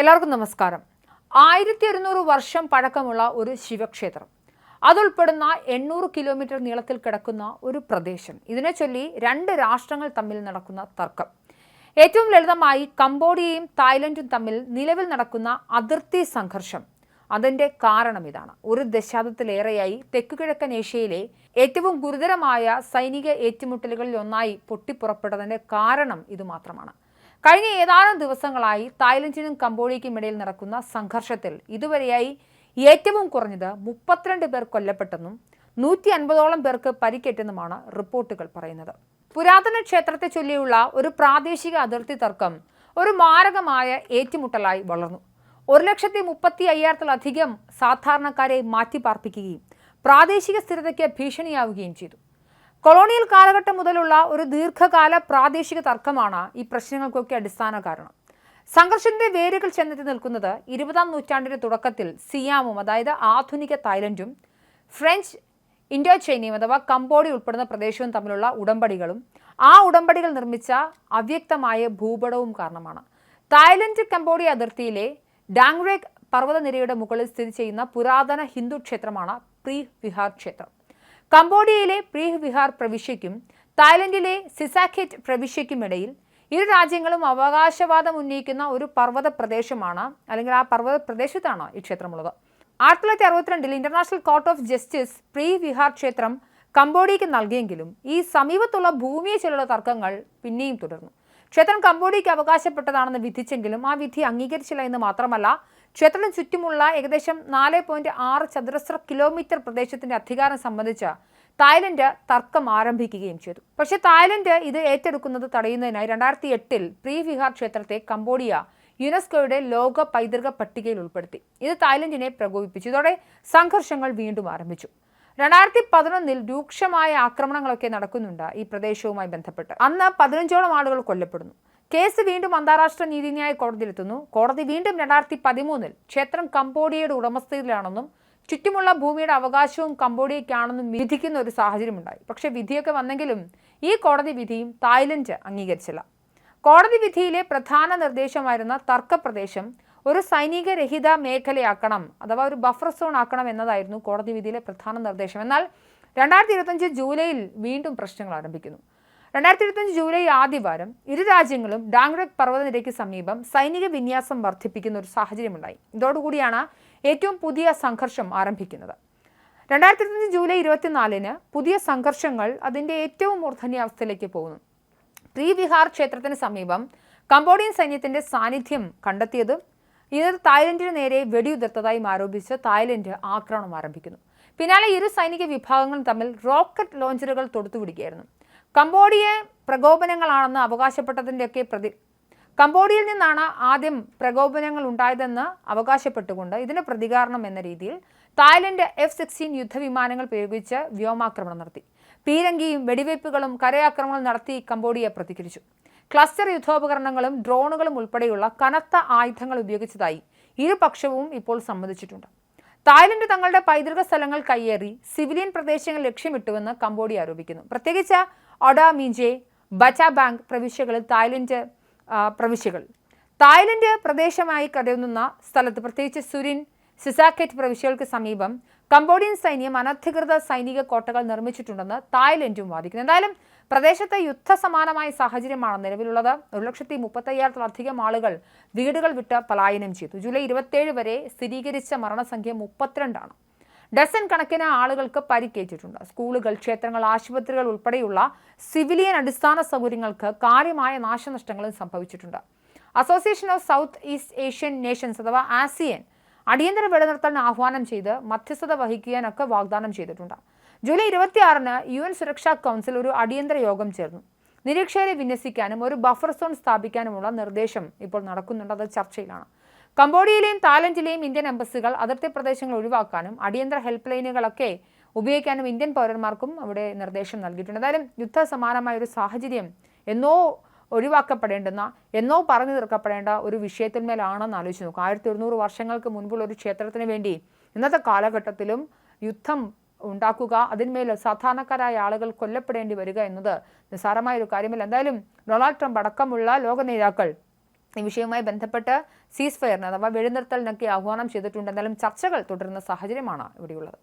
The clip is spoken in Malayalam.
എല്ലാവർക്കും നമസ്കാരം. ആയിരത്തി ഒരുന്നൂറ് വർഷം പഴക്കമുള്ള ഒരു ശിവക്ഷേത്രം. അതുൾപ്പെടുന്ന എണ്ണൂറ് കിലോമീറ്റർ നീളത്തിൽ കിടക്കുന്ന ഒരു പ്രദേശം. ഇതിനെ ചൊല്ലി രണ്ട് രാഷ്ട്രങ്ങൾ തമ്മിൽ നടക്കുന്ന തർക്കം. ഏറ്റവും ലളിതമായി കംബോഡിയയും തായ്ലൻഡും തമ്മിൽ നിലവിൽ നടക്കുന്ന അതിർത്തി സംഘർഷം. അതിന്റെ കാരണം ഇതാണ്. ഒരു ദശാബ്ദത്തിലേറെയായി തെക്കുകിഴക്കൻ ഏഷ്യയിലെ ഏറ്റവും ഗുരുതരമായ സൈനിക ഏറ്റുമുട്ടലുകളിൽ ഒന്നായി പൊട്ടിപ്പുറപ്പെട്ടതിന്റെ കാരണം ഇതുമാത്രമാണ്. കഴിഞ്ഞ ഏതാനും ദിവസങ്ങളായി തായ്ലൻഡിനും കംബോഡിയയ്ക്കും ഇടയിൽ നടക്കുന്ന സംഘർഷത്തിൽ ഇതുവരെയായി ഏറ്റവും കുറഞ്ഞത് മുപ്പത്തിരണ്ട് പേർ കൊല്ലപ്പെട്ടെന്നും നൂറ്റി അൻപതോളം പേർക്ക് പരിക്കേറ്റെന്നുമാണ് റിപ്പോർട്ടുകൾ പറയുന്നത്. പുരാതന ക്ഷേത്രത്തെ ചൊല്ലിയുള്ള ഒരു പ്രാദേശിക അതിർത്തി തർക്കം ഒരു മാരകമായ ഏറ്റുമുട്ടലായി വളർന്നു. ഒരു ലക്ഷത്തി മുപ്പത്തി അയ്യായിരത്തിലധികം സാധാരണക്കാരെ മാറ്റിപ്പാർപ്പിക്കുകയും പ്രാദേശിക സ്ഥിരതയ്ക്ക് ഭീഷണിയാവുകയും ചെയ്തു. കൊളോണിയൽ കാലഘട്ടം മുതലുള്ള ഒരു ദീർഘകാല പ്രാദേശിക തർക്കമാണ് ഈ പ്രശ്നങ്ങൾക്കൊക്കെ അടിസ്ഥാന കാരണം. സംഘർഷത്തിന്റെ വേരുകൾ ചെന്നെത്തി നിൽക്കുന്നത് ഇരുപതാം നൂറ്റാണ്ടിന്റെ തുടക്കത്തിൽ സിയാമും അതായത് ആധുനിക തായ്ലൻഡും ഫ്രഞ്ച് ഇൻഡോ ചൈനയും അഥവാ കംബോഡിയ ഉൾപ്പെടുന്ന പ്രദേശവും തമ്മിലുള്ള ഉടമ്പടികളും ആ ഉടമ്പടികൾ നിർമ്മിച്ച അവ്യക്തമായ ഭൂപടവും കാരണമാണ്. തായ്ലൻഡ് കംബോഡിയ അതിർത്തിയിലെ ഡാങ്റേക് പർവതനിരയുടെ മുകളിൽ സ്ഥിതി ചെയ്യുന്ന പുരാതന ഹിന്ദു ക്ഷേത്രമാണ് പ്രീ വിഹാർ ക്ഷേത്രം. കംബോഡിയയിലെ പ്രീഹ് വിഹാർ പ്രവിശ്യയ്ക്കും തായ്ലൻഡിലെ സിസാഖെറ്റ് പ്രവിശ്യയ്ക്കുമിടയിൽ ഇരു രാജ്യങ്ങളും അവകാശവാദം ഉന്നയിക്കുന്ന ഒരു പർവത പ്രദേശമാണ് അല്ലെങ്കിൽ ആ പർവത പ്രദേശത്താണ് ഈ ക്ഷേത്രമുള്ളത്. ആയിരത്തി തൊള്ളായിരത്തി അറുപത്തിരണ്ടിൽ international court of justice Preah Vihear ക്ഷേത്രം കംബോഡിയയ്ക്ക് നൽകിയെങ്കിലും ഈ സമീപത്തുള്ള ഭൂമിയെ ചൊല്ലുള്ള തർക്കങ്ങൾ പിന്നെയും തുടർന്നു. ക്ഷേത്രം കംബോഡിയയ്ക്ക് അവകാശപ്പെട്ടതാണെന്ന് വിധിച്ചെങ്കിലും ആ വിധി അംഗീകരിച്ചില്ല എന്ന് മാത്രമല്ല ക്ഷേത്രത്തിന് ചുറ്റുമുള്ള ഏകദേശം നാല് പോയിന്റ് ആറ് ചതുരശ്ര കിലോമീറ്റർ പ്രദേശത്തിന്റെ അധികാരം സംബന്ധിച്ച് തായ്ലൻഡ് തർക്കം ആരംഭിക്കുകയും ചെയ്തു. പക്ഷേ തായ്ലൻഡ് ഇത് ഏറ്റെടുക്കുന്നത് തടയുന്നതിനായി രണ്ടായിരത്തി എട്ടിൽ പ്രീ വിഹാർ ക്ഷേത്രത്തെ കംബോഡിയ യുനെസ്കോയുടെ ലോക പൈതൃക പട്ടികയിൽ ഉൾപ്പെടുത്തി. ഇത് തായ്ലൻഡിനെ പ്രകോപിപ്പിച്ചു. ഇതോടെ സംഘർഷങ്ങൾ വീണ്ടും ആരംഭിച്ചു. രണ്ടായിരത്തി പതിനൊന്നിൽ രൂക്ഷമായ ആക്രമണങ്ങളൊക്കെ നടക്കുന്നുണ്ട് ഈ പ്രദേശവുമായി ബന്ധപ്പെട്ട്. അന്ന് പതിനഞ്ചോളം ആളുകൾ കൊല്ലപ്പെടുന്നു. കേസ് വീണ്ടും അന്താരാഷ്ട്ര നീതിന്യായ കോടതിയിലെത്തുന്നു. കോടതി വീണ്ടും രണ്ടായിരത്തി പതിമൂന്നിൽ ക്ഷേത്രം കംബോഡിയയുടെ ഉടമസ്ഥതയിലാണെന്നും ചുറ്റുമുള്ള ഭൂമിയുടെ അവകാശവും കംബോഡിയയ്ക്കാണെന്നും വിധിക്കുന്ന ഒരു സാഹചര്യമുണ്ടായി. പക്ഷേ വിധിയൊക്കെ വന്നെങ്കിലും ഈ കോടതി വിധിയും തായ്ലൻഡ് അംഗീകരിച്ചില്ല. കോടതി വിധിയിലെ പ്രധാന നിർദ്ദേശമായിരുന്ന തർക്കപ്രദേശം ഒരു സൈനിക രഹിത മേഖലയാക്കണം അഥവാ ഒരു ബഫർ സോൺ ആക്കണം എന്നതായിരുന്നു കോടതി വിധിയിലെ പ്രധാന നിർദ്ദേശം. എന്നാൽ രണ്ടായിരത്തി ഇരുപത്തഞ്ച് ജൂലൈയിൽ വീണ്ടും പ്രശ്നങ്ങൾ ആരംഭിക്കുന്നു. രണ്ടായിരത്തി ഇരുപത്തഞ്ച് ജൂലൈ ആദ്യവാരം ഇരു രാജ്യങ്ങളും ഡാങ്ഗ്രക് പർവതനിരയ്ക്ക് സമീപം സൈനിക വിന്യാസം വർദ്ധിപ്പിക്കുന്ന ഒരു സാഹചര്യമുണ്ടായി. ഇതോടുകൂടിയാണ് ഏറ്റവും പുതിയ സംഘർഷം ആരംഭിക്കുന്നത്. രണ്ടായിരത്തി ഇരുപത്തഞ്ച് ജൂലൈ ഇരുപത്തിനാലിന് പുതിയ സംഘർഷങ്ങൾ അതിന്റെ ഏറ്റവും മൂർധന്യാവസ്ഥയിലേക്ക് പോകുന്നു. പ്രീ വിഹാർ ക്ഷേത്രത്തിന് സമീപം കംബോഡിയൻ സൈന്യത്തിന്റെ സാന്നിധ്യം കണ്ടെത്തിയതും ഇത് തായ്ലൻഡിന് നേരെ വെടിയുതിർത്തതായും ആരോപിച്ച് തായ്ലൻഡ് ആക്രമണം ആരംഭിക്കുന്നു. പിന്നാലെ ഇരു സൈനിക വിഭാഗങ്ങളും തമ്മിൽ റോക്കറ്റ് ലോഞ്ചറുകൾ തൊടുത്തുപിടിക്കുകയായിരുന്നു കംബോഡിയ പ്രകോപനങ്ങളാണെന്ന് അവകാശപ്പെട്ടതിന്റെയൊക്കെ പ്രതി കംബോഡിയയിൽ നിന്നാണ് ആദ്യം പ്രകോപനങ്ങൾ ഉണ്ടായതെന്ന് അവകാശപ്പെട്ടുകൊണ്ട് ഇതിന് പ്രതികാരണം എന്ന രീതിയിൽ തായ്ലൻഡ് എഫ് സിക്സ്റ്റീൻ യുദ്ധവിമാനങ്ങൾ ഉപയോഗിച്ച് വ്യോമാക്രമണം നടത്തി. പീരങ്കിയും വെടിവയ്പ്പുകളും കരയാക്രമണം നടത്തി കംബോഡിയ പ്രതികരിച്ചു. ക്ലസ്റ്റർ യുദ്ധോപകരണങ്ങളും ഡ്രോണുകളും ഉൾപ്പെടെയുള്ള കനത്ത ആയുധങ്ങൾ ഉപയോഗിച്ചതായി ഇരുപക്ഷവും ഇപ്പോൾ സമ്മതിച്ചിട്ടുണ്ട്. തായ്ലൻഡ് തങ്ങളുടെ പൈതൃക സ്ഥലങ്ങൾ കയ്യേറി സിവിലിയൻ പ്രദേശങ്ങൾ ലക്ഷ്യമിട്ടുവെന്ന് കംബോഡിയ ആരോപിക്കുന്നു. പ്രത്യേകിച്ച് ഒഡാ മീഞ്ചെ ബച്ചാബാങ്ക് പ്രവിശ്യകളിൽ തായ്ലൻഡ് പ്രവിശ്യകൾ. തായ്ലൻഡ് പ്രദേശമായി കരുതുന്ന സ്ഥലത്ത് പ്രത്യേകിച്ച് സുരിൻ സിസാക്കറ്റ് പ്രവിശ്യകൾക്ക് സമീപം കംബോഡിയൻ സൈന്യം അനധികൃത സൈനിക കോട്ടകൾ നിർമ്മിച്ചിട്ടുണ്ടെന്ന് തായ്ലൻഡും വാദിക്കുന്നു. എന്തായാലും പ്രദേശത്ത് യുദ്ധസമാനമായ സാഹചര്യമാണ് നിലവിലുള്ളത്. ഒരു ലക്ഷത്തി മുപ്പത്തയ്യായിരത്തിലധികം ആളുകൾ വീടുകൾ വിട്ട് പലായനം ചെയ്തു. ജൂലൈ ഇരുപത്തേഴ് വരെ സ്ഥിരീകരിച്ച മരണസംഖ്യ മുപ്പത്തിരണ്ടാണ്. ഡസൻ കണക്കിന് ആളുകൾക്ക് പരിക്കേറ്റിട്ടുണ്ട്. സ്കൂളുകൾ ക്ഷേത്രങ്ങൾ ആശുപത്രികൾ ഉൾപ്പെടെയുള്ള സിവിലിയൻ അടിസ്ഥാന സൗകര്യങ്ങൾക്ക് കാര്യമായ നാശനഷ്ടങ്ങളും സംഭവിച്ചിട്ടുണ്ട്. Association of south east Asian nations അഥവാ ആസിയൻ അടിയന്തര വെടിനിർത്തലിന് ആഹ്വാനം ചെയ്ത് മധ്യസ്ഥത വഹിക്കാനൊക്കെ വാഗ്ദാനം ചെയ്തിട്ടുണ്ട്. ജൂലൈ ഇരുപത്തിയാറിന് യു എൻ സുരക്ഷാ കൗൺസിൽ ഒരു അടിയന്തര യോഗം ചേർന്നു. നിരീക്ഷകരെ വിന്യസിക്കാനും ഒരു ബഫർ സോൺ സ്ഥാപിക്കാനുമുള്ള നിർദ്ദേശം ഇപ്പോൾ നടക്കുന്നുണ്ട്. അത് ചർച്ചയിലാണ്. കംബോഡിയയിലെയും തായ്ലൻഡിലെയും ഇന്ത്യൻ എംബസികൾ അതിർത്തി പ്രദേശങ്ങൾ ഒഴിവാക്കാനും അടിയന്തര ഹെൽപ്പ് ലൈനുകളൊക്കെ ഉപയോഗിക്കാനും ഇന്ത്യൻ പൗരന്മാർക്കും അവിടെ നിർദ്ദേശം നൽകിയിട്ടുണ്ട്. എന്തായാലും യുദ്ധ സമാനമായ ഒരു സാഹചര്യം എന്നോ ഒഴിവാക്കപ്പെടേണ്ടുന്ന എന്നോ പറഞ്ഞു തീർക്കപ്പെടേണ്ട ഒരു വിഷയത്തിന്മേലാണെന്ന് ആലോചിച്ച് നോക്കുക. ആയിരത്തി ഒരുന്നൂറ് വർഷങ്ങൾക്ക് മുൻപുള്ള ഒരു ക്ഷേത്രത്തിന് വേണ്ടി ഇന്നത്തെ കാലഘട്ടത്തിലും യുദ്ധം ഉണ്ടാക്കുക അതിന്മേൽ സാധാരണക്കാരായ ആളുകൾ കൊല്ലപ്പെടേണ്ടി വരിക എന്നത് നിസ്സാരമായ ഒരു കാര്യമല്ല. എന്തായാലും ഡൊണാൾഡ് ട്രംപ് അടക്കമുള്ള ലോക നേതാക്കൾ ഈ വിഷയവുമായി ബന്ധപ്പെട്ട് സീസ് ഫയറിന് അഥവാ വെടിനിർത്തലിനൊക്കെ ആഹ്വാനം ചെയ്തിട്ടുണ്ട് എന്തായാലും ചർച്ചകൾ തുടരുന്ന സാഹചര്യമാണ് ഇവിടെയുള്ളത്.